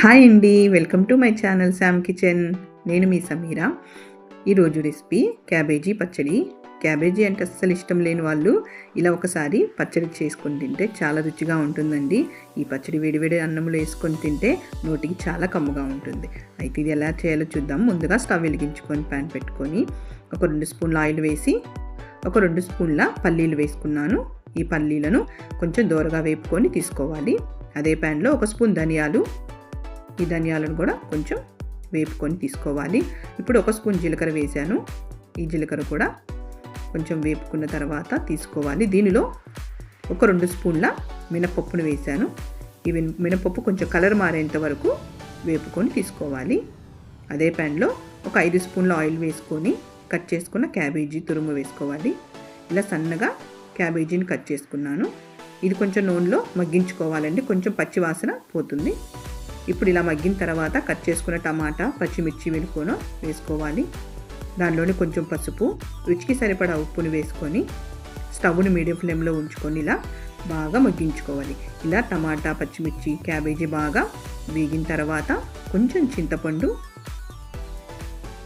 Hi అండి welcome to my channel Sam kitchen. నేను మీ సమీరా. ఈరోజు రెసిపీ క్యాబేజీ పచ్చడి. క్యాబేజీ అంటే అస్సలు ఇష్టం లేని వాళ్ళు ఇలా ఒకసారి పచ్చడి చేసుకొని తింటే చాలా రుచిగా ఉంటుందండి. ఈ పచ్చడి వేడివేడి అన్నంలో వేసుకొని తింటే నోటికి చాలా కమ్ముగా ఉంటుంది. అయితే ఇది ఎలా చేయాలో చూద్దాం. ముందుగా స్టవ్ వెలిగించుకొని ప్యాన్ పెట్టుకొని ఒక రెండు స్పూన్ల ఆయిల్ వేసి ఒక రెండు స్పూన్ల పల్లీలు వేసుకున్నాను. ఈ పల్లీలను కొంచెం దూరగా వేపుకొని తీసుకోవాలి. అదే ప్యాన్లో ఒక స్పూన్ ధనియాలు ఈ ధనియాలను కూడా కొంచెం వేపుకొని తీసుకోవాలి. ఇప్పుడు ఒక స్పూన్ జీలకర్ర వేసాను. ఈ జీలకర్ర కూడా కొంచెం వేపుకున్న తర్వాత తీసుకోవాలి. దీనిలో ఒక రెండు స్పూన్ల మినపప్పును వేసాను. ఈ మినపప్పు కొంచెం కలర్ మారేంత వరకు వేపుకొని తీసుకోవాలి. అదే ప్యాన్లో ఒక ఐదు స్పూన్ల ఆయిల్ వేసుకొని కట్ చేసుకున్న క్యాబేజీ తురుము వేసుకోవాలి. ఇలా సన్నగా క్యాబేజీని కట్ చేసుకున్నాను. ఇది కొంచెం నూనెలో మగ్గించుకోవాలండి. కొంచెం పచ్చి వాసన పోతుంది. ఇప్పుడు ఇలా మగ్గిన తర్వాత కట్ చేసుకున్న టమాటా పచ్చిమిర్చి వెనుకోన వేసుకోవాలి. దానిలోని కొంచెం పసుపు రుచికి సరిపడా ఉప్పుని వేసుకొని స్టవ్ని మీడియం ఫ్లేమ్లో ఉంచుకొని ఇలా బాగా మగ్గించుకోవాలి. ఇలా టమాటా పచ్చిమిర్చి క్యాబేజీ బాగా వేగిన తర్వాత కొంచెం చింతపండు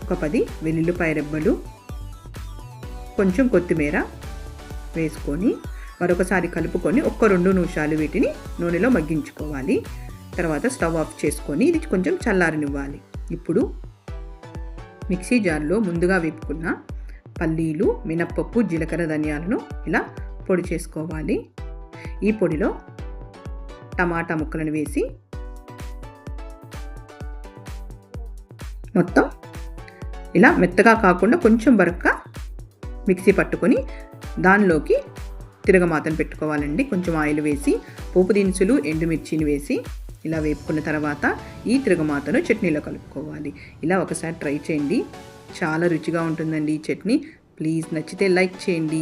ఒక పది వెల్లుల్లిపాయ రెబ్బలు కొంచెం కొత్తిమీర వేసుకొని మరొకసారి కలుపుకొని ఒక్క రెండు నిమిషాలు వీటిని నూనెలో మగ్గించుకోవాలి. తర్వాత స్టవ్ ఆఫ్ చేసుకొని ఇది కొంచెం చల్లారనివ్వాలి. ఇప్పుడు మిక్సీ జార్లో ముందుగా వేపుకున్న పల్లీలు మినప్పప్పు జీలకర్ర ధనియాలను ఇలా పొడి చేసుకోవాలి. ఈ పొడిలో టమాటా ముక్కలను వేసి మొత్తం ఇలా మెత్తగా కాకుండా కొంచెం బరక్క మిక్సీ పట్టుకొని దానిలోకి తిరగమాతను పెట్టుకోవాలండి. కొంచెం ఆయిల్ వేసి పోపు దినుసులు ఎండుమిర్చిని వేసి ఇలా వేపుకున్న తర్వాత ఈ తిరగమాతను చట్నీలో కలుపుకోవాలి. ఇలా ఒకసారి ట్రై చేయండి. చాలా రుచిగా ఉంటుందండి ఈ చట్నీ. ప్లీజ్ నచ్చితే లైక్ చేయండి.